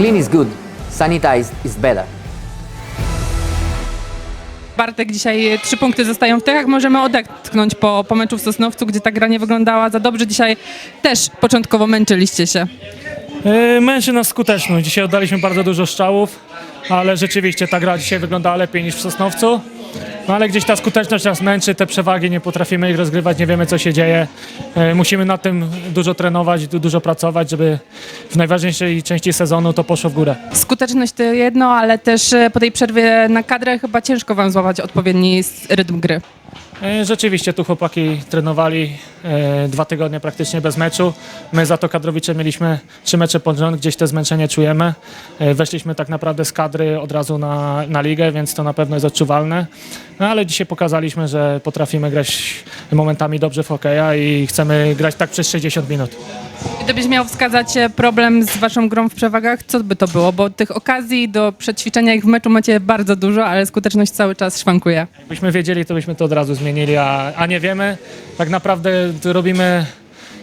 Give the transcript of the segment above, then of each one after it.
Clean is good, sanitized is better. Bartek, dzisiaj trzy punkty zostają w tychach. Możemy odetchnąć po, po meczu w Sosnowcu, gdzie ta gra nie wyglądała za dobrze. Dzisiaj też początkowo męczyliście się. Yy, Męczy nas skuteczność. Dzisiaj oddaliśmy bardzo dużo strzałów, ale rzeczywiście ta gra dzisiaj wyglądała lepiej niż w Sosnowcu. No ale gdzieś ta skuteczność nas męczy, te przewagi nie potrafimy ich rozgrywać, nie wiemy co się dzieje. Yy, Musimy nad tym dużo trenować, du- dużo pracować, żeby w najważniejszej części sezonu to poszło w górę. Skuteczność to jedno, ale też e, po tej przerwie na kadrę chyba ciężko wam złapać odpowiedni rytm gry. E, Rzeczywiście tu chłopaki trenowali e, dwa tygodnie praktycznie bez meczu. My za to kadrowicze mieliśmy trzy mecze pod rząd, gdzieś to zmęczenie czujemy. E, Weszliśmy tak naprawdę z kadry od razu na, na ligę, więc to na pewno jest odczuwalne. No ale dzisiaj pokazaliśmy, że potrafimy grać momentami dobrze w hokeja i chcemy grać tak przez 60 minut. Gdybyś miał wskazać e, problem z waszą grą w przewagach, co by to było? Bo tych okazji do przećwiczenia ich w meczu macie bardzo dużo, ale skuteczność cały czas szwankuje. Jakbyśmy wiedzieli, to byśmy to od razu zmienili, a, a nie wiemy. Tak naprawdę robimy,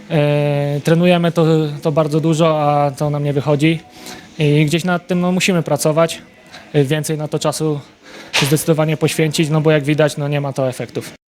e, trenujemy to, to bardzo dużo, a to nam nie wychodzi. I gdzieś nad tym no, musimy pracować. E, Więcej na to czasu zdecydowanie poświęcić, no bo jak widać, no nie ma to efektów.